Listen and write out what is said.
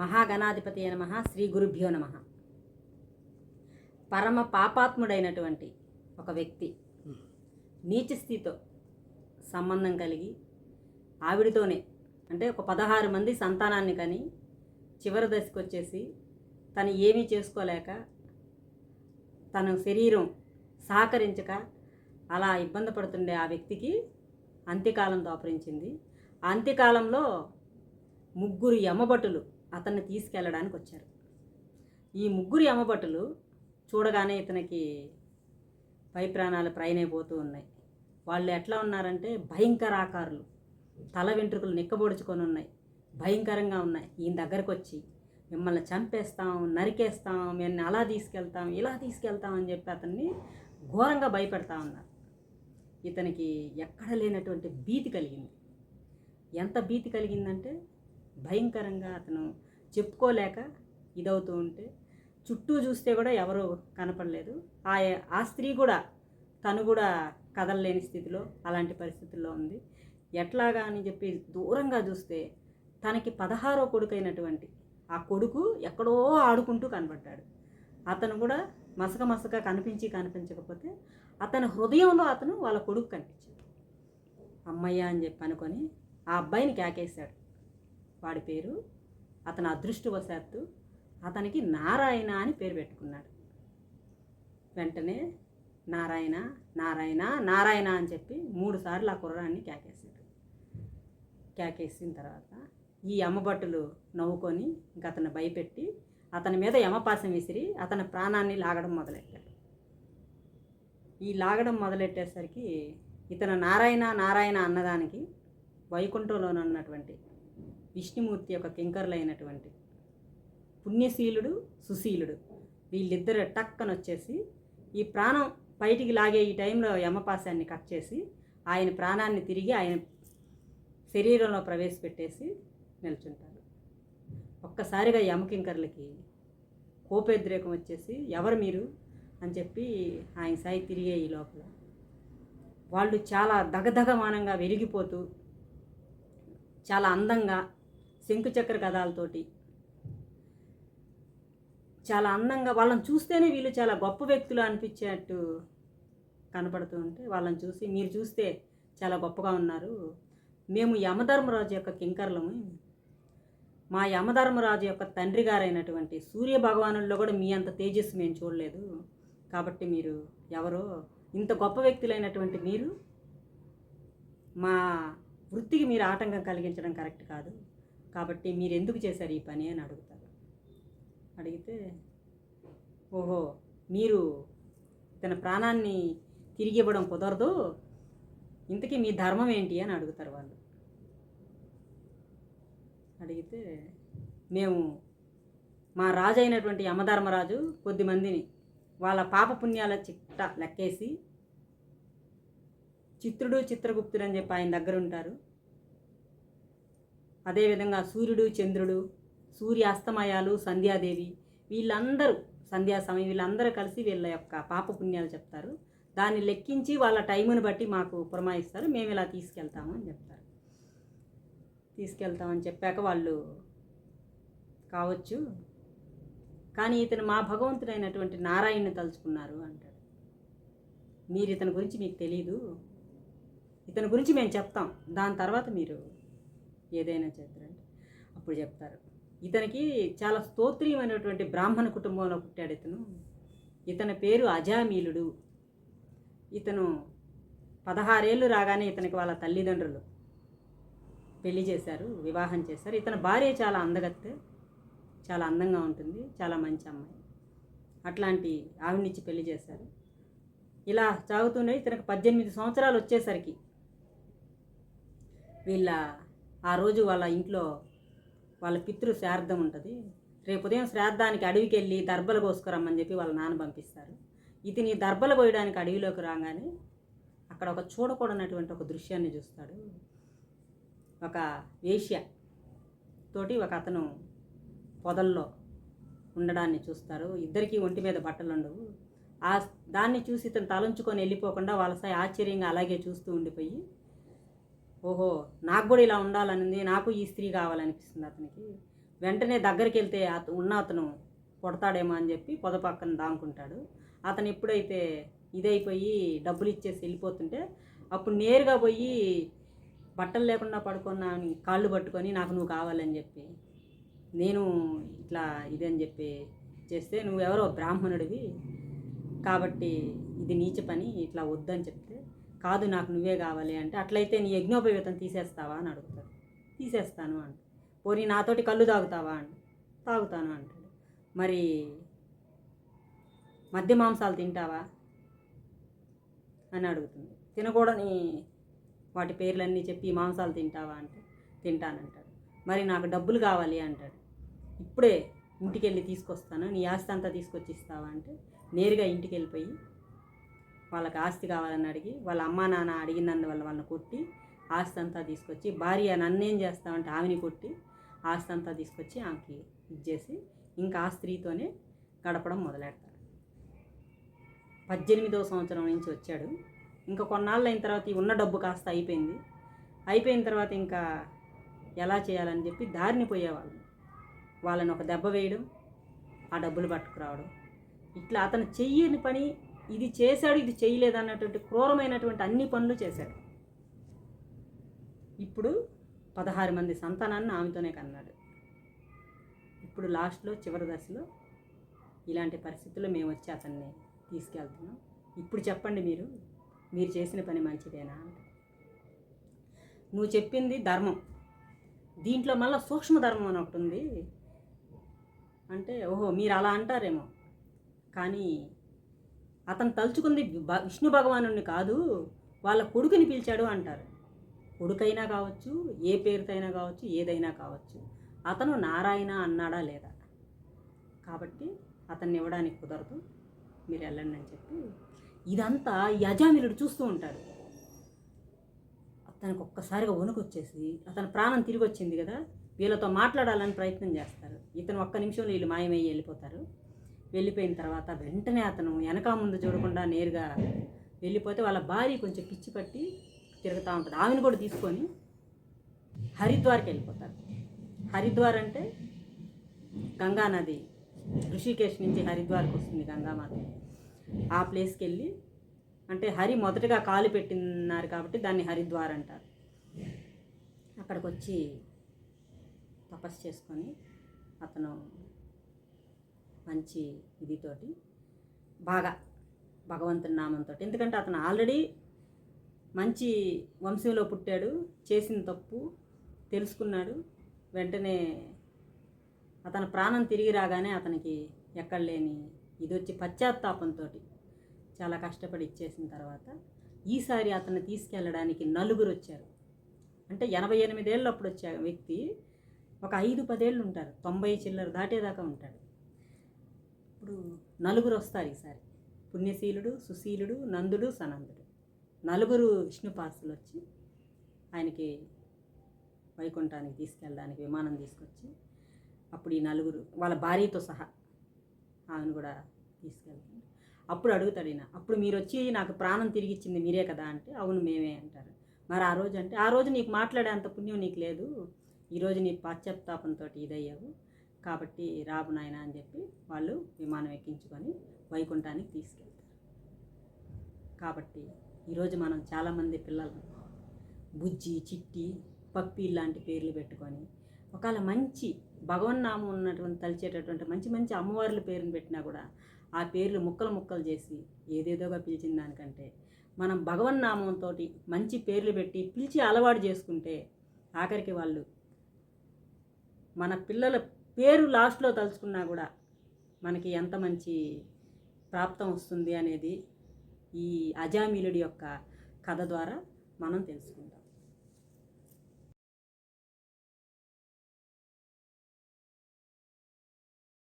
మహాగణాధిపతి నమ శ్రీ గురుభ్యో నమ. పరమ పాపాత్ముడైనటువంటి ఒక వ్యక్తి నీచ స్థితితో సంబంధం కలిగి ఆవిడితోనే అంటే ఒక పదహారు మంది సంతానాన్ని కానీ చివరి దశకు వచ్చేసి తను ఏమీ చేసుకోలేక తన శరీరం సహకరించక అలా ఇబ్బంది పడుతుండే ఆ వ్యక్తికి అంత్యకాలం దాపరించింది ఆ అంత్యకాలంలో ముగ్గురు యమభటులు అతన్ని తీసుకెళ్ళడానికి వచ్చారు ఈ ముగ్గురు యమభటులు చూడగానే ఇతనికి పై ప్రాణాలు ప్రయాణైపోతూ ఉన్నాయి. వాళ్ళు ఎట్లా ఉన్నారంటే భయంకర ఆకారులు తల వెంట్రుకలు నిక్కబొడుచుకొని ఉన్నాయి. భయంకరంగా ఉన్నాయి. ఈయన దగ్గరకు వచ్చి మిమ్మల్ని చంపేస్తాం నరికేస్తాం మేము అలా తీసుకెళ్తాం ఇలా తీసుకెళ్తాం అని చెప్పి అతన్ని ఘోరంగా భయపెడతా ఉన్నారు. ఇతనికి ఎక్కడ లేనటువంటి భీతి కలిగింది. ఎంత భీతి కలిగిందంటే భయంకరంగా అతను చెప్పుకోలేక ఇదవుతూ ఉంటే చుట్టూ చూస్తే కూడా ఎవరు కనపడలేదు. ఆ ఆ స్త్రీ కూడా తను కూడా కదలలేని స్థితిలో అలాంటి పరిస్థితుల్లో ఉంది. ఎట్లాగా అని చెప్పి దూరంగా చూస్తే తనకి పదహారో కొడుకైనటువంటి ఆ కొడుకు ఎక్కడో ఆడుకుంటూ కనబడ్డాడు అతను కూడా మసక మసక కనిపించి కనిపించకపోతే అతని హృదయంలో అతను వాళ్ళ కొడుకు కనిపించాడు. అమ్మయ్య అని చెప్పి అనుకొని ఆ అబ్బాయిని కేకేశాడు. వాడి పేరు అతని అదృష్టవశాత్తు అతనికి నారాయణ అని పేరు పెట్టుకున్నాడు. వెంటనే నారాయణ నారాయణ నారాయణ అని చెప్పి మూడు సార్లు ఆ కుర్రాన్ని కేకేశాడు కేకేసిన తర్వాత ఈ అమ్మబట్టులు నవ్వుకొని ఇంక అతను భయపెట్టి అతని మీద యమపాసం విసిరి అతని ప్రాణాన్ని లాగడం మొదలెట్టాడు. ఈ లాగడం మొదలెట్టేసరికి ఇతను నారాయణ నారాయణ అన్నదానికి వైకుంఠంలోనున్నటువంటి విష్ణుమూర్తి యొక్క కింకరులైనటువంటి పుణ్యశీలుడు సుశీలుడు. వీళ్ళిద్దరు టక్కన వచ్చేసి ఈ ప్రాణం బయటికి లాగే ఈ టైంలో యమపాశాన్ని కట్ చేసి ఆయన ప్రాణాన్ని తిరిగి ఆయన శరీరంలో ప్రవేశపెట్టేసి నిల్చుంటారు. ఒక్కసారిగా యమకింకర్లకి కోపోద్రేకం వచ్చేసి ఎవరు మీరు? అని చెప్పి ఆయన సాయి తిరిగే ఈ లోపల. వాళ్ళు చాలా దగదగమానంగా వెలిగిపోతూ చాలా అందంగా శంకుచక్ర కథాలతోటి చాలా అందంగా వాళ్ళని చూస్తేనే వీళ్ళు చాలా గొప్ప వ్యక్తులు అనిపించేట్టు కనపడుతూ ఉంటే వాళ్ళని చూసి మీరు చూస్తే చాలా గొప్పగా ఉన్నారు. మేము యమధర్మరాజు యొక్క కింకర్లము. మా యమధర్మరాజు యొక్క తండ్రి గారైనటువంటి సూర్య భగవానుల్లో కూడా మీ అంత తేజస్సు మేము చూడలేదు. కాబట్టి మీరు ఎవరో ఇంత గొప్ప వ్యక్తులైనటువంటి మీరు మా వృత్తికి మీరు ఆటంకం కలిగించడం కరెక్ట్ కాదు. కాబట్టి మీరు ఎందుకు చేశారు ఈ పని అని అడుగుతారు. అడిగితే ఓహో మీరు తన ప్రాణాన్ని తిరిగి ఇవ్వడం కుదరదు ఇంతకీ మీ ధర్మం ఏంటి అని అడుగుతారు వాళ్ళు. అడిగితే మేము మా రాజు అయినటువంటి యమధర్మరాజు కొద్దిమందిని వాళ్ళ పాపపుణ్యాల చిట్ట లెక్కేసి చిత్రుడు చిత్రగుప్తుడు అని చెప్పి ఆయన దగ్గర ఉంటారు అదేవిధంగా సూర్యుడు చంద్రుడు సూర్య అస్తమయాలు సంధ్యాదేవి వీళ్ళందరూ సంధ్యా సమయం వీళ్ళందరూ కలిసి వీళ్ళ యొక్క పాపపుణ్యాలు చెప్తారు. దాన్ని లెక్కించి వాళ్ళ టైముని బట్టి మాకు పురమాయిస్తారు. మేము ఇలా తీసుకెళ్తాము అని చెప్తారు. తీసుకెళ్తామని చెప్పాక వాళ్ళు కావచ్చు. కానీ ఇతను మా భగవంతుడైనటువంటి నారాయణ్ని తలుచుకున్నారు అంటాడు. మీరు ఇతని గురించి మీకు తెలీదు. ఇతని గురించి మేము చెప్తాం. దాని తర్వాత మీరు ఏదైనా చేస్తారంటే అప్పుడు చెప్తారు. ఇతనికి చాలా స్తోత్రీయమైనటువంటి బ్రాహ్మణ కుటుంబంలో పుట్టాడు ఇతను. ఇతని పేరు అజామీలుడు. ఇతను పదహారేళ్ళు రాగానే ఇతనికి వాళ్ళ తల్లిదండ్రులు పెళ్ళి చేశారు వివాహం చేశారు. ఇతని భార్య చాలా అందగత్తె చాలా అందంగా ఉంటుంది చాలా మంచి అమ్మాయి. అట్లాంటి ఆవిడనిచ్చి పెళ్ళి చేశారు. ఇలా సాగుతూనే ఇతనికి పద్దెనిమిది సంవత్సరాలు వచ్చేసరికి వీళ్ళ ఆ రోజు వాళ్ళ ఇంట్లో వాళ్ళ పితృ శ్రాద్ధం ఉంటుంది. రేపు ఉదయం శ్రాద్ధానికి అడవికి వెళ్ళి దర్బలు కోసుకురమ్మని చెప్పి వాళ్ళ నాన్న పంపిస్తారు. ఇతని దర్బలు కోయడానికి అడవిలోకి రాగానే అక్కడ ఒక చూడకూడనటువంటి ఒక దృశ్యాన్ని చూస్తాడు. ఒక ఏషియా తోటి ఒక అతను పొదల్లో ఉండడాన్ని చూస్తారు. ఇద్దరికీ ఒంటి మీద బట్టలు ఉండవు. ఆ దాన్ని చూసి ఇతను తలంచుకొని వెళ్ళిపోకుండా వాళ్ళ సాయి ఆశ్చర్యంగా అలాగే చూస్తూ ఉండిపోయి ఓహో నాకు కూడా ఇలా ఉండాలనింది నాకు ఈ స్త్రీ కావాలనిపిస్తుంది అతనికి. వెంటనే దగ్గరికి వెళ్తే అత ఉన్న అతను కొడతాడేమో అని చెప్పి పొద పక్కన దాముకుంటాడు అతను ఎప్పుడైతే ఇదైపోయి డబ్బులు ఇచ్చేసి వెళ్ళిపోతుంటే అప్పుడు నేరుగా పోయి బట్టలు లేకుండా పడుకున్న అని కాళ్ళు పట్టుకొని నాకు నువ్వు కావాలని చెప్పి నేను ఇట్లా ఇదని చెప్పి చేస్తే నువ్వెవరో బ్రాహ్మణుడివి కాబట్టి ఇది నీచ పని ఇట్లా వద్దని చెప్తే కాదు నాకు నువ్వే కావాలి అంటే అట్లయితే నీ యజ్ఞోపవేతం తీసేస్తావా అని అడుగుతాడు. తీసేస్తాను అంట. పోనీ నాతోటి కళ్ళు తాగుతావా అంట. తాగుతాను అంటాడు. మరి మధ్య మాంసాలు తింటావా అని అడుగుతుంది. తినకూడని వాటి పేర్లన్నీ చెప్పి మాంసాలు తింటావా అంటే తింటానంటాడు. మరి నాకు డబ్బులు కావాలి అంటాడు. ఇప్పుడే ఇంటికి వెళ్ళి తీసుకొస్తాను నీ ఆస్తి అంతా తీసుకొచ్చి ఇస్తావా అంటే నేరుగా ఇంటికి వెళ్ళిపోయి వాళ్ళకి ఆస్తి కావాలని అడిగి వాళ్ళ అమ్మా నాన్న అడిగినందువల్ల వాళ్ళని కొట్టి ఆస్తి అంతా తీసుకొచ్చి భార్య నన్నేం చేస్తామంటే ఆమెని కొట్టి ఆస్తి అంతా తీసుకొచ్చి ఆమెకి ఇచ్చేసి ఇంకా ఆ స్త్రీతోనే గడపడం మొదలెడతాడు పద్దెనిమిదవ సంవత్సరం నుంచి వచ్చాడు. ఇంకా కొన్నాళ్ళు అయిన తర్వాత ఉన్న డబ్బు కాస్త అయిపోయింది. అయిపోయిన తర్వాత ఇంకా ఎలా చేయాలని చెప్పి దారిని పోయేవాళ్ళు. వాళ్ళని ఒక దెబ్బ వేయడం ఆ డబ్బులు పట్టుకురావడం. ఇట్లా అతను చెయ్యని పని ఇది చేశాడు ఇది చేయలేదు అన్నటువంటి క్రూరమైనటువంటి అన్ని పనులు చేశాడు. ఇప్పుడు పదహారు మంది సంతానాన్ని ఆమెతోనే కన్నాడు. ఇప్పుడు లాస్ట్లో చివరి దశలో ఇలాంటి పరిస్థితుల్లో మేము వచ్చి అతన్ని తీసుకెళ్తున్నాం. ఇప్పుడు చెప్పండి మీరు మీరు చేసిన పని మంచిదేనా? నువ్వు చెప్పింది ధర్మం. దీంట్లో మళ్ళీ సూక్ష్మ ధర్మం అని ఒకటి ఉంది. అంటే ఓహో మీరు అలా అంటారేమో. కానీ అతను తలుచుకుంది విష్ణు భగవానుని కాదు వాళ్ళ కొడుకుని పిలిచాడు అంటారు. కొడుకైనా కావచ్చు ఏ పేరుతో అయినా కావచ్చు ఏదైనా కావచ్చు అతను నారాయణ అన్నాడా లేదా? కాబట్టి అతన్ని ఇవ్వడానికి కుదరదు మీరు వెళ్ళండి అని చెప్పి ఇదంతా యజామిలుడు చూస్తూ ఉంటాడు. అతనికి ఒక్కసారిగా వణుకు వచ్చేసి అతని ప్రాణం తిరిగి వచ్చింది కదా వీళ్ళతో మాట్లాడాలని ప్రయత్నం చేస్తారు. ఇతను ఒక్క నిమిషంలో వీళ్ళు మాయమయ్యి వెళ్ళిపోతారు. వెళ్ళిపోయిన తర్వాత వెంటనే అతను వెనక ముందు చూడకుండా నేరుగా వెళ్ళిపోతే వాళ్ళ భార్య కొంచెం పిచ్చి పట్టి తిరుగుతూ ఉంటుంది. ఆమెను కూడా తీసుకొని హరిద్వార్కి వెళ్ళిపోతారు. హరిద్వార్ అంటే గంగా నది. ఋషికేశ్ నుంచి హరిద్వార్కి వస్తుంది గంగామాత ఆ ప్లేస్కి వెళ్ళి అంటే హరి మొదటగా కాలు పెట్టినారు కాబట్టి దాన్ని హరిద్వార్ అంటారు. అక్కడికి వచ్చి తపస్సు చేసుకొని అతను మంచి ఇదితోటి బాగా భగవంతుని నామంతో ఎందుకంటే అతను ఆల్రెడీ మంచి వంశంలో పుట్టాడు చేసిన తప్పు తెలుసుకున్నాడు. వెంటనే అతని ప్రాణం తిరిగి రాగానే అతనికి ఎక్కడ లేని ఇది వచ్చి పశ్చాత్తాపంతో చాలా కష్టపడి ఇచ్చేసిన తర్వాత ఈసారి అతన్ని తీసుకెళ్ళడానికి నలుగురు వచ్చారు. అంటే ఎనభై ఎనిమిదేళ్ళప్పుడు వచ్చే వ్యక్తి ఒక ఐదు పదేళ్ళు ఉంటారు తొంభై చిల్లర దాటేదాకా ఉంటాడు. ఇప్పుడు నలుగురు వస్తారు ఈసారి. పుణ్యశీలుడు సుశీలుడు నందుడు సనందుడు. నలుగురు విష్ణుపాసులు వచ్చి ఆయనకి వైకుంఠానికి తీసుకెళ్ళడానికి విమానం తీసుకొచ్చి అప్పుడు ఈ నలుగురు వాళ్ళ భార్యతో సహా ఆమెను కూడా తీసుకెళ్తాడు అప్పుడు అడుగుతాడు ఈయన అప్పుడు మీరు వచ్చి నాకు ప్రాణం తిరిగి ఇచ్చింది మీరే కదా అంటే అవును మేమే అంటారు. మరి ఆ రోజు అంటే ఆ రోజు నీకు మాట్లాడే అంత పుణ్యం నీకు లేదు. ఈరోజు నీ పాశ్చాత్తాపంతో ఇదయ్యావు. కాబట్టి రాబు నాయన అని చెప్పి వాళ్ళు విమానం ఎక్కించుకొని వైకుంఠానికి తీసుకెళ్తారు. కాబట్టి ఈరోజు మనం చాలామంది పిల్లలు బుజ్జి చిట్టి పప్పి ఇలాంటి పేర్లు పెట్టుకొని ఒకవేళ మంచి భగవన్నామం ఉన్నటువంటి తలిచేటటువంటి మంచి మంచి అమ్మవార్ల పేరుని పెట్టినా కూడా ఆ పేర్లు ముక్కలు ముక్కలు చేసి ఏదేదోగా పిలిచిన దానికంటే మనం భగవన్నామంతో మంచి పేర్లు పెట్టి పిలిచి అలవాటు చేసుకుంటే ఆఖరికి వాళ్ళు మన పిల్లల పేరు లాస్ట్లో తలుచుకున్నా కూడా మనకి ఎంత మంచి ప్రాప్తం వస్తుంది అనేది ఈ అజామిలుడి యొక్క కథ ద్వారా మనం తెలుసుకుంటాం.